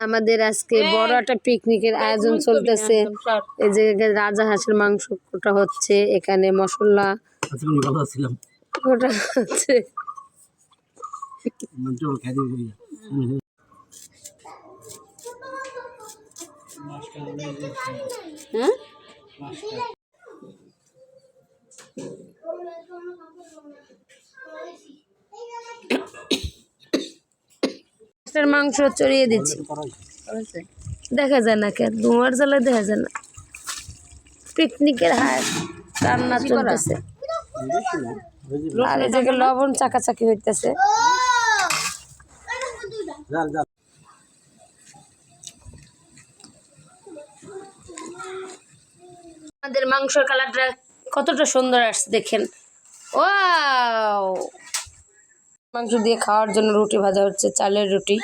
আমাদের আজকে বড় একটা পিকনিকের আয়োজন চলতেছে। এই যে রাজা হাঁসের মাংস কোটা হচ্ছে এখানে মশলা কোটা হচ্ছে। হ্যাঁ? হাঁসের মাংস চড়িয়ে দিচ্ছি। দেখা যায় না কেন ধোঁয়ার জ্বালা দেখা যায় না। পিকনিকের হাঁস রান্না চলতেছে। আর জায়গায় লবণ চাকাচাকি হইতেছে। আমাদের মাংসের কালারটা কতটা সুন্দর আসছে দেখেন। ওয়াও! মাংস দিয়ে খাওয়ার জন্য রুটি ভাজা হচ্ছে চালের রুটি।